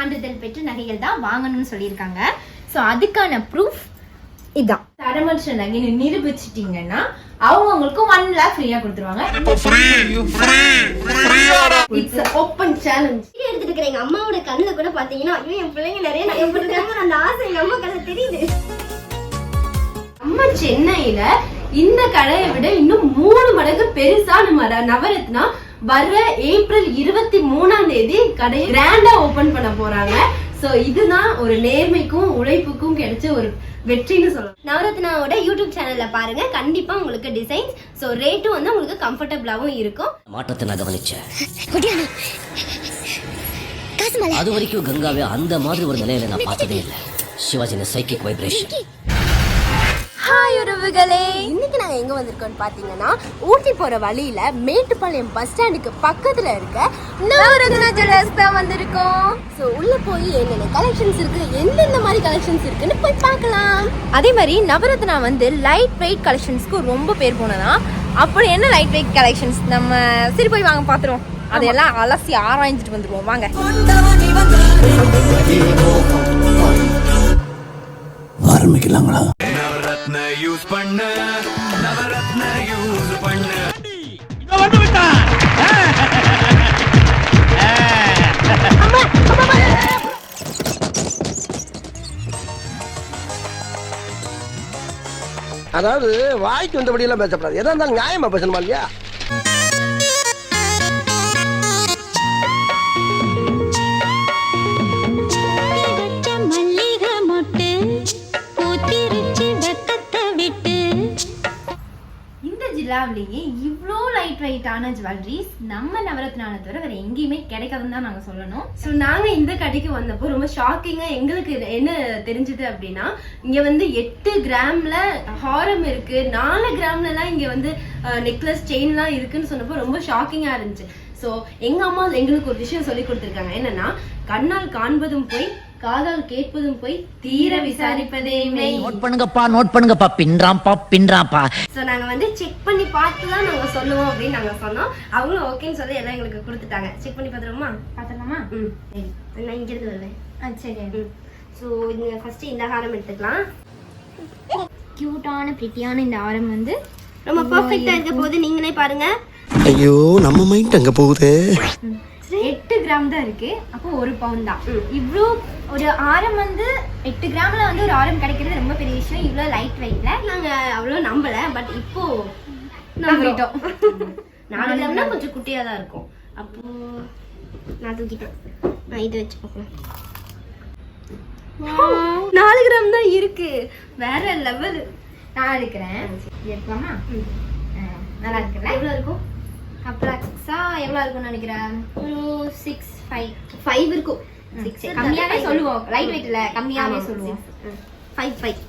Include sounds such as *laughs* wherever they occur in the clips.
சான்றிதழ் பெற்ற நகைகள் தான் வாங்கணும்னு சொல்லியிருக்காங்க. ஸோ அதுக்கான ப்ரூஃப் இதான். தரமற்ற நகைன்னு நிரூபிச்சிட்டீங்கன்னா அவங்க உங்களுக்கு ஒன் லேக் ஃப்ரீயா கொடுத்துருவாங்க. இட்ஸ் ஓப்பன் சேலஞ்ச் எடுத்துட்டு இருக்கிற எங்க அம்மாவோட கண்ணுல கூட பாத்தீங்கன்னா ஐயோ என் பிள்ளைங்க நிறைய நகை போட்டுருக்காங்க அந்த ஆசை எங்க அம்மா கண்ணுல தெரியுது. நம்ம சென்னையில இந்த கடையை விட இன்னும் மூணு மடங்கு பெருசா நம்ம நவரத்னா வர்ற ஏப்ரல் இருபத்தி மூணாம் தேதி கடையை கிராண்டா ஓபன் பண்ண போறாங்க. சோ இதுதான் ஒரு நேர்மைக்கும் உழைப்புக்கும் கிடைச்ச ஒரு வெற்றின்னு சொல்லலாம். நவரத்னாவோட யூடியூப் சேனல்ல பாருங்க. கண்டிப்பா உங்களுக்கு டிசைன்ஸ் ஸோ ரேட்டும் வந்து உங்களுக்கு கம்ஃபர்டபுளாவும் இருக்கும். மாற்றத்தை நான் கவனிச்சேன். அது வரைக்கும் கங்காவை அந்த மாதிரி ஒரு நிலையில நான் பார்த்ததே இல்லை. சிவாஜின சைக்கிக் வைப்ரேஷன் ஹாய் உறவுகளே. இன்னைக்கு நாங்க எங்க வந்திருக்கோம்னு பாத்தீங்கன்னா ஊட்டி போற வழியில மேட்டுப்பாளையம் பஸ் ஸ்டாண்டுக்கு பக்கத்துல இருக்க நவரத்னா ஜுவல்லர்ஸ் தான் வந்திருக்கோம். சோ உள்ள போய் என்னென்ன கலெக்ஷன்ஸ் இருக்கு எந்தெந்த மாதிரி கலெக்ஷன்ஸ் இருக்குன்னு போய் பார்க்கலாம். அதே மாதிரி நவரத்னா வந்து லைட் வெயிட் கலெக்ஷன்ஸ்க்கு ரொம்ப பேர் போனதா? அப்படி என்ன லைட் வெயிட் கலெக்ஷன்ஸ் நம்ம சரி போய் வாங்க பாத்துருவோம். அதையெல்லாம் அலசி ஆராய்ஞ்சிட்டு வந்துருவோம். வாங்க. ஆரம்பிக்கலாங்களா? நவரத்ன யூஸ் பண்ண. நவரத்ன யூஸ் பண்ண. அதாவது வாய்க்கு வந்தபடி எல்லாம் பேசப்படாது. எதா இருந்தாலும் நியாயமா பேசணுமா இல்லையா? இந்தியாவிலேயே இவ்வளோ லைட் வெயிட்டான ஜுவல்லரிஸ் நம்ம நவரத்னால தவிர வேற எங்கேயுமே கிடைக்காதுன்னு தான் நாங்கள் சொல்லணும். ஸோ நாங்கள் இந்த கடைக்கு வந்தப்போ ரொம்ப ஷாக்கிங்காக எங்களுக்கு என்ன தெரிஞ்சது அப்படின்னா இங்கே வந்து எட்டு கிராம்ல ஹாரம் இருக்கு. நாலு கிராம்லலாம் இங்கே வந்து நெக்லஸ் செயின்லாம் இருக்குன்னு சொன்னப்போ ரொம்ப ஷாக்கிங்காக இருந்துச்சு. ஸோ எங்கள் அம்மா எங்களுக்கு ஒரு விஷயம் சொல்லி கொடுத்துருக்காங்க. என்னன்னா கண்ணால் காண்பதும் போய் காதால் கேட்பதும் போய் தீர விசாரிப்பதே மெய். நோட் பண்ணுங்கப்பா நோட் பண்ணுங்கப்பா. பின்றாம்பா பின்றாம்பா ஸோ நாங்க வந்து செக் பண்ணி பார்த்து தான் நாங்க சொல்லுவோம் அப்படின்னு நாங்க சொன்னோம். அவங்களும் ஓகேன்னு சொல்லி எல்லாம் எங்களுக்கு கொடுத்துட்டாங்க. செக் பண்ணி பார்த்துருவோமா பார்த்துலாமா ம். சரி. நான் இங்க இருந்து வருவேன் ஆ சரி. ஸோ இந்த ஃபர்ஸ்ட் இந்த ஹாரம் எடுத்துக்கலாம். கியூட்டான பிரிட்டியான இந்த ஆரம் வந்து ரொம்ப பர்ஃபெக்டா இருக்க போது நீங்களே பாருங்க. ஐயோ நம்ம மைண்ட் அங்க போகுதே. எட்டு கிராம் தான் இருக்கு. அப்போ ஒரு பவுன் தான். இவ்வளோ ஒரு ஆரம் வந்து எட்டு கிராம்ல வந்து ஒரு ஆரம் கிடைக்கிறது ரொம்ப பெரிய விஷயம். இவ்வளோ லைட் வெயிட்ல நாங்க அவ்வளோ நம்பல. பட் இப்போ நம்பிட்டோம். நாலு கிராம்னா கொஞ்சம் குட்டியா தான் இருக்கும். அப்போ நான் தூக்கிட்டேன். நான் இது வச்சு பார்க்கலாம் நாலு கிராம் தான் இருக்கு. வேற லெவல் நான் ஆ, நல்லா இருக்குல்ல? எவ்வளோ இருக்கும்? அப்ராக்ஸா எவ்வளோ இருக்கும்னு நினைக்கிறேன்? ஒரு சிக்ஸ் ஃபைவ் ஃபைவ் இருக்கும். சிக்ஸ் கம்மியாவே சொல்லுவோம். லைட் கம்மியாவே சொல்லுவோம். ஃபைவ் ஃபைவ்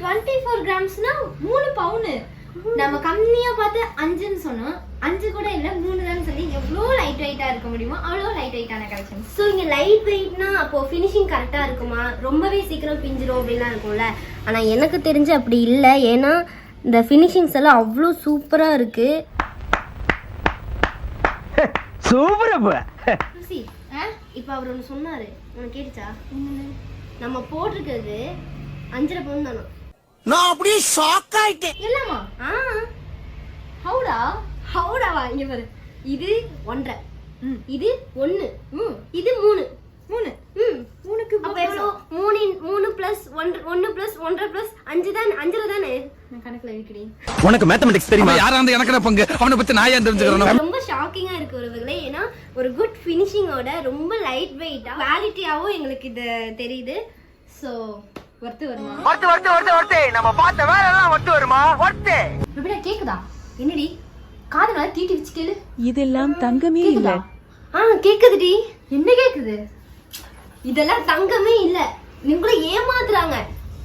டுவெண்ட்டி ஃபோர் கிராம்ஸ்னா மூணு பவுனு நம்ம கம்மியா பார்த்து அஞ்சுன்னு சொன்னோம். அஞ்சு கூட இல்ல மூணு தான் சொல்லி எவ்வளோ லைட் வெயிட்டா இருக்க முடியுமோ அவ்வளோ லைட் வெயிட்டான கலெக்ஷன்ஸ் ஸோ இங்கே லைட் வெயிட்னா அப்போ ஃபினிஷிங் கரெக்டாக இருக்குமா? ரொம்பவே சீக்கிரம் பிஞ்சிரும் அப்படின்லாம் இருக்கும்ல. ஆனால் எனக்கு தெரிஞ்சு அப்படி இல்லை. ஏன்னா இந்த ஃபினிஷிங்ஸ் எல்லாம் அவ்வளோ சூப்பராக இருக்கு. ருசி இப்போ அவர் ஒன்று சொன்னார். உனக்கு கேட்டுச்சா? நம்ம போட்டிருக்கிறது அஞ்சரை பவுன் தானோ? நான் அப்படியே ஷாக் ஆயிட்டேன். எல்லாமா ஆ? ஹவுடா? ஹவுடாவா? இங்கே பாரு. இது ஒன்றரை. ம். இது ஒன்று ம். இது மூணு. மூணு. ம். மூணுக்கு அப்ப எவ்வளோ மூணு மூணு பிளஸ் ஒன்று ஒன்று பிளஸ் ஒன்றரை பிளஸ் அஞ்சு தான் அஞ்சரை தானே? உனக்கு மேத்தமெட்டிக்ஸ் தெரியுமா? யாரா இருந்து எனக்கு பங்கு? அவனை பத்தி நான் ஏன் தெரிஞ்சுக்கிறேன்? ரொம்ப ஷாக்கிங்கா இருக்கு உறவுகளே ஏன்னா ஒரு குட் ஃபினிஷிங்கோட ரொம்ப லைட் வெயிட்டா குவாலிட்டியாவும் எங்களுக்கு இது தெரியுது. ஸோ ஒர்த்து வருமா? ஒருத்து ஒருத்து ஒருத்து ஒருத்து நம்ம பார்த்த வேலை எல்லாம் ஒருத்து வருமா? ஒருத்து எப்படியா கேக்குதா? என்னடி? காது நல்லா தீட்டி வச்சு கேளு. இதெல்லாம் தங்கமே இல்ல. ஆ கேக்குதுடி. என்ன கேக்குது? இதெல்லாம் தங்கமே இல்ல. நீங்கள ஏமாத்துறாங்க.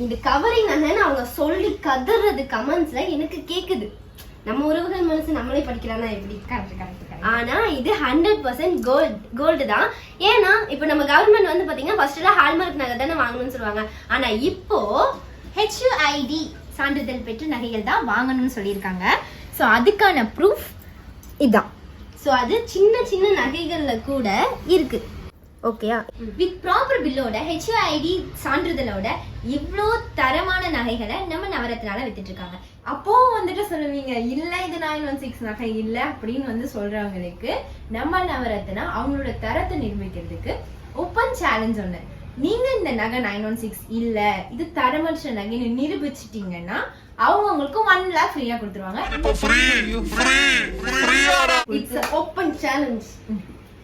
இந்த கவரிங் நகைன்னு அவங்க சொல்லி கதறது கமெண்ட்ஸ்ல எனக்கு கேக்குது. நம்ம உறவுகள் மனசு நம்மளே படிக்கிறானா எப்படி? கரெக்ட் ஆனா இது ஹண்ட்ரட் பர்சன்ட் கோல்டு கோல்டு தான். ஏன்னா இப்போ நம்ம கவர்மெண்ட் வந்து பாத்தீங்கன்னா ஃபர்ஸ்ட் எல்லாம் ஹால்மார்க் நகை தானே வாங்கணும்னு சொல்லுவாங்க. ஆனா இப்போ ஹெச்யூஐடி சான்றிதழ் பெற்ற நகைகள் தான் வாங்கணும்னு சொல்லியிருக்காங்க. ஸோ அதுக்கான ப்ரூஃப் இதான். ஸோ அது சின்ன சின்ன நகைகள்ல கூட இருக்கு. ஓகேயா வித் ப்ராப்பர் பில்லோட ஹெச்ஐடி சான்றிதழோட இவ்வளோ தரமான நகைகளை நம்ம நவரத்னால வித்துட்டு இருக்காங்க அப்போ வந்துட்டு சொல்லுவீங்க இல்ல இது நைன் ஒன் சிக்ஸ் நகை இல்ல அப்படின்னு வந்து சொல்றவங்களுக்கு நம்ம நவரத்னா அவங்களோட தரத்தை நிரூபிக்கிறதுக்கு ஓப்பன் சேலஞ்ச் ஒண்ணு. நீங்க இந்த நகை நைன் ஒன் சிக்ஸ் இல்ல இது தரமற்ற நகைன்னு நிரூபிச்சிட்டீங்கன்னா அவங்க உங்களுக்கு ஒன் லேக் ஃப்ரீயா கொடுத்துருவாங்க. இட்ஸ் ஓப்பன் சேலஞ்ச்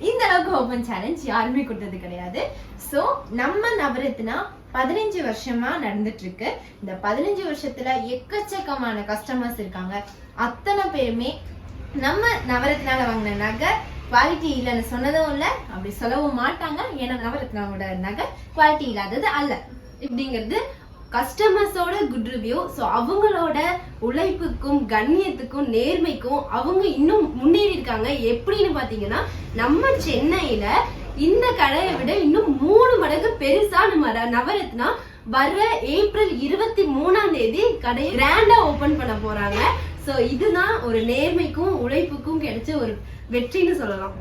இந்த அளவுக்கு ஓப்பன் சேலஞ்ச் யாருமே கொடுத்தது கிடையாது. ஸோ நம்ம நவரத்னா பதினஞ்சு வருஷமா நடந்துட்டு இருக்கு இந்த பதினஞ்சு வருஷத்துல எக்கச்சக்கமான கஸ்டமர்ஸ் இருக்காங்க. அத்தனை பேருமே நம்ம நவரத்னால வாங்கின நகை குவாலிட்டி இல்லைன்னு சொன்னதும் இல்லை. அப்படி சொல்லவும் மாட்டாங்க. ஏன்னா நவரத்னாவோட நகை குவாலிட்டி இல்லாதது அல்ல. இப்படிங்கிறது கஸ்டமர்ஸோட குட் ரிவ்யூ ஸோ அவங்களோட உழைப்புக்கும் கண்ணியத்துக்கும் நேர்மைக்கும் அவங்க இன்னும் முன்னேறி இருக்காங்க. எப்படின்னு பார்த்தீங்கன்னா நம்ம சென்னையில இந்த கடையை விட இன்னும் மூணு மடங்கு பெருசா நம்ம நவரத்னா வர ஏப்ரல் இருபத்தி மூணாம் தேதி கடையை கிராண்டா ஓபன் பண்ண போறாங்க. ஸோ இதுதான் ஒரு நேர்மைக்கும் உழைப்புக்கும் கிடைச்ச ஒரு வெற்றின்னு சொல்லலாம்.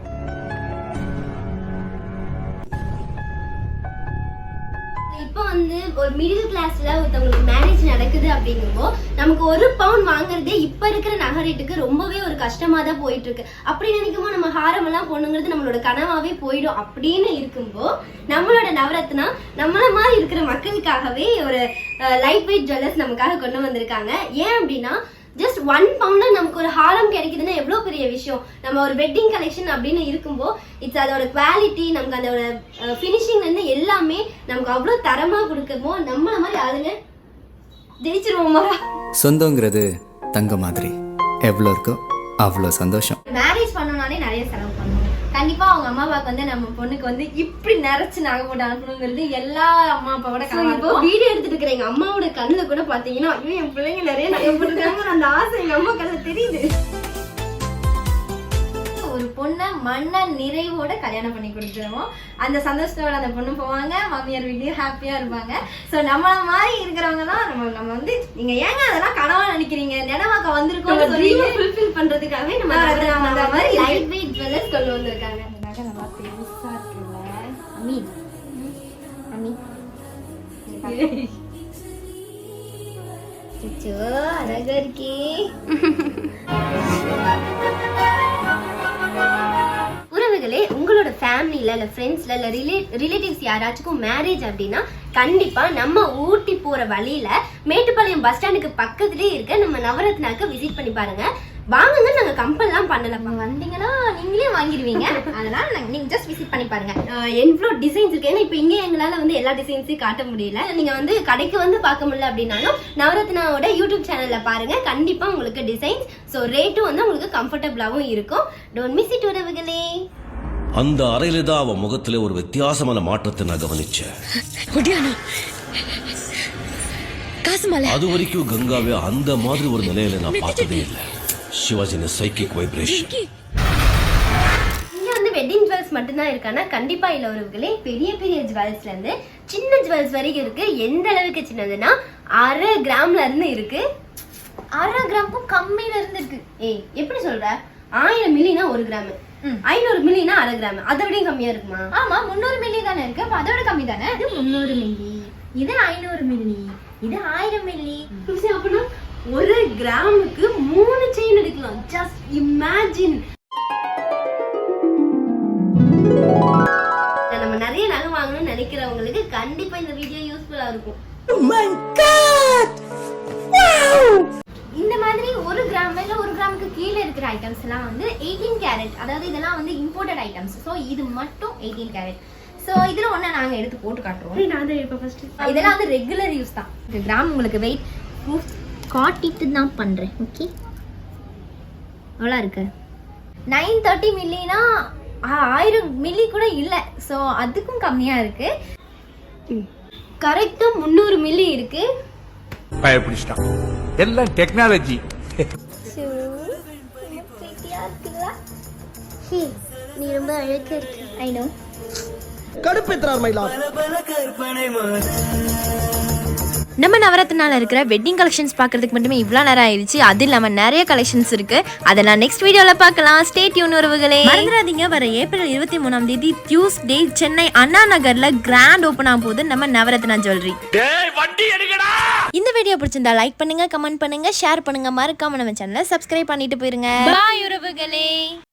இப்போ வந்து ஒரு மிடில் கிளாஸ்ல ஒருத்தவங்களுக்கு மேரேஜ் நடக்குது அப்படிங்கும்போ நமக்கு ஒரு பவுன் வாங்குறதே இப்ப இருக்கிற நகை ரேட்டுக்கு ரொம்பவே ஒரு கஷ்டமா தான் போயிட்டு இருக்கு அப்படி நினைக்கும்போது நம்ம ஹாரம் எல்லாம் பொண்ணுங்கிறது நம்மளோட கனவாவே போயிடும் அப்படின்னு இருக்கும்போ நம்மளோட நவரத்னா நம்மள மாதிரி இருக்கிற மக்களுக்காகவே ஒரு லைட் வெயிட் ஜுவல்லர்ஸ் நமக்காக கொண்டு வந்திருக்காங்க. ஏன் அப்படின்னா ஜஸ்ட் ஒன் பவுண்ட்ல நமக்கு ஒரு ஹாரம் கிடைக்குதுன்னா எவ்வளோ பெரிய விஷயம்? நம்ம ஒரு வெட்டிங் கலெக்ஷன் அப்படின்னு இருக்கும்போ இட்ஸ் அதோட குவாலிட்டி நமக்கு அதோட ஃபினிஷிங்ல இருந்து எல்லாமே நமக்கு அவ்வளோ தரமா கொடுக்குமோ நம்மள மாதிரி ஆளுங்க ஜெயிச்சிருவோமா? சொந்தங்கிறது தங்க மாதிரி. எவ்வளோ இருக்கோ அவ்வளோ சந்தோஷம். மேரேஜ் பண்ணணும்னாலே நிறைய செலவு பண்ணணும் கண்டிப்பா அவங்க அம்மா அப்பாவுக்கு வந்து நம்ம பொண்ணுக்கு வந்து இப்படி நிறைச்சு நகை போட்டு அனுப்பணுங்கிறது எல்லா அம்மா அப்பாவோட இப்போ வீடியோ எடுத்துட்டு இருக்கிற எங்க அம்மாவோட கண்ணுல கூட பாத்தீங்கன்னா ஐயோ என் பிள்ளைங்க நிறைய நகை போட்டுருக்காங்க அந்த ஆசை எங்க அம்மா கண்ணுல தெரியுது. பொண்ணை மண்ண நிறைவோட கல்யாணம் பண்ணி கொடுத்துருவோம். அந்த சந்தோஷத்தோட அந்த பொண்ணு போவாங்க மாமியார் வீட்லயும் ஹாப்பியா இருப்பாங்க. சோ நம்மள மாதிரி இருக்கிறவங்க தான் நம்ம நம்ம வந்து நீங்க ஏங்க அதெல்லாம் கனவா நினைக்கிறீங்க? நினைவாக்க வந்திருக்கோம் ஃபுல்ஃபில் பண்றதுக்காகவே நம்ம அந்த மாதிரி லைட் வெயிட் ஜுவல்லர்ஸ் கொண்டு வந்திருக்காங்க. நகை நல்லா பெருசா இருக்குல்ல? அமீன் அமீன் அழகா இருக்கே. *laughs* நண்பர்களே உங்களோட ஃபேமிலியில் இல்லை ஃப்ரெண்ட்ஸில் இல்லை ரிலே ரிலேட்டிவ்ஸ் யாராச்சுக்கும் மேரேஜ் அப்படின்னா கண்டிப்பாக நம்ம ஊட்டி போகிற வழியில் மேட்டுப்பாளையம் பஸ் ஸ்டாண்டுக்கு பக்கத்துலேயே இருக்க நம்ம நவரத்னாக்கு விசிட் பண்ணி பாருங்க. வாங்குங்க நாங்கள் கம்பல்லாம் பண்ணலப்பா வந்தீங்கன்னா நீங்களே வாங்கிடுவீங்க. அதனால நாங்க- நீங்க ஜஸ்ட் விசிட் பண்ணி பாருங்க. எவ்வளோ டிசைன்ஸ் இருக்கு. ஏன்னா இப்போ இங்கே எங்களால் வந்து எல்லா டிசைன்ஸையும் காட்ட முடியல. நீங்கள் வந்து கடைக்கு வந்து பார்க்க முடியல அப்படின்னாலும் நவரத்னாவோட யூடியூப் சேனலில் பாருங்க. கண்டிப்பாக உங்களுக்கு டிசைன்ஸ் ஸோ ரேட்டும் வந்து உங்களுக்கு கம்ஃபர்டபுளாகவும் இருக்கும். டோன்ட் மிஸ் இட் உறவுகளே. அந்த அறையில தான் அவன் முகத்துல ஒரு வித்தியாசமான மாற்றத்தை நான் கவனிச்சேன். அது வரைக்கும் கங்காவை அந்த மாதிரி ஒரு நிலையில நான் பார்த்ததே இல்லை. சிவாஜின சைக்கிக் வைப்ரேஷன் வெட்டிங் ஜுவல்ஸ் மட்டும்தான் இருக்கானா? கண்டிப்பா இல்ல உறவுகளே பெரிய பெரிய ஜுவல்ஸ்ல இருந்து சின்ன ஜுவல்ஸ் வரைக்கும் இருக்கு. எந்த அளவுக்கு சின்னதுன்னா அரை கிராம்ல இருந்து இருக்கு. அரை கிராமுக்கும் கம்மியில இருந்து இருக்கு. ஏய் எப்படி சொல்ற? ஆயிரம் மில்லினா ஒரு கிராம். ஐநூறு மில்லினா அரை கிராம். அதை விட கம்மியா இருக்குமா? ஆமா முந்நூறு மில்லி தானே இருக்கு. அப்ப அதோட கம்மி தானே? இது முந்நூறு மில்லி. இது ஐநூறு மில்லி. இது ஆயிரம் மில்லி. அப்படின்னா ஒரு கிராமுக்கு மூணு செயின் எடுக்கலாம். ஜஸ்ட் இமேஜின் நம்ம நிறைய நகை வாங்கணும்னு நினைக்கிறவங்களுக்கு கண்டிப்பா இந்த வீடியோ யூஸ்ஃபுல்லா இருக்கும். ஒரு கிராம் இல்ல ஒரு கிராமுக்கு கீழே இருக்கிற ஐட்டம்ஸ் எல்லாம் வந்து எயிட்டீன் கேரட் அதாவது இதெல்லாம் வந்து இம்போர்ட்டட் ஐட்டம்ஸ் ஸோ இது மட்டும் எயிட்டீன் கேரட் ஸோ இதுல ஒண்ணு நாங்க எடுத்து போட்டு காட்டுறோம். நான் ஃபர்ஸ்ட் இதெல்லாம் வந்து ரெகுலர் யூஸ் தான். இந்த கிராம் உங்களுக்கு வெயிட் காட்டிட்டு தான் பண்றேன் ஓகே அவ்வளோ இருக்கு. நைன் தேர்ட்டி மில்லினா ஆயிரம் மில்லி கூட இல்லை. ஸோ அதுக்கும் கம்மியா இருக்கு. கரெக்டா முந்நூறு மில்லி இருக்கு. பயப்பிடிச்சிட்டான். எல்லாம் டெக்னாலஜி நீ ரொம்ப அழகா இருக்கு. ஐ நோ கடுப்பேத்துறார் மயிலா நம்ம நவரத்னால இருக்கிற வெட்டிங் கலெக்ஷன்ஸ் பார்க்கறதுக்கு மட்டுமே இவ்வளோ நேரம் ஆயிடுச்சு. அது இல்லாமல் நிறைய கலெக்ஷன்ஸ் இருக்கு. அதை நான் நெக்ஸ்ட் வீடியோவில் பார்க்கலாம். ஸ்டே டியூன் உறவுகளே. மறந்துடாதீங்க. வர ஏப்ரல் இருபத்தி மூணாம் தேதி டியூஸ்டே சென்னை அண்ணா நகர்ல கிராண்ட் ஓப்பன் ஆகும் போது நம்ம நவரத்னா ஜுவல்லரி இந்த வீடியோ பிடிச்சிருந்தா லைக் பண்ணுங்க கமெண்ட் பண்ணுங்க ஷேர் பண்ணுங்க. மறக்காம நம்ம சேனலை சப்ஸ்கிரைப் பண்ணிட்டு போயிருங்க. பாய் உறவுகளே.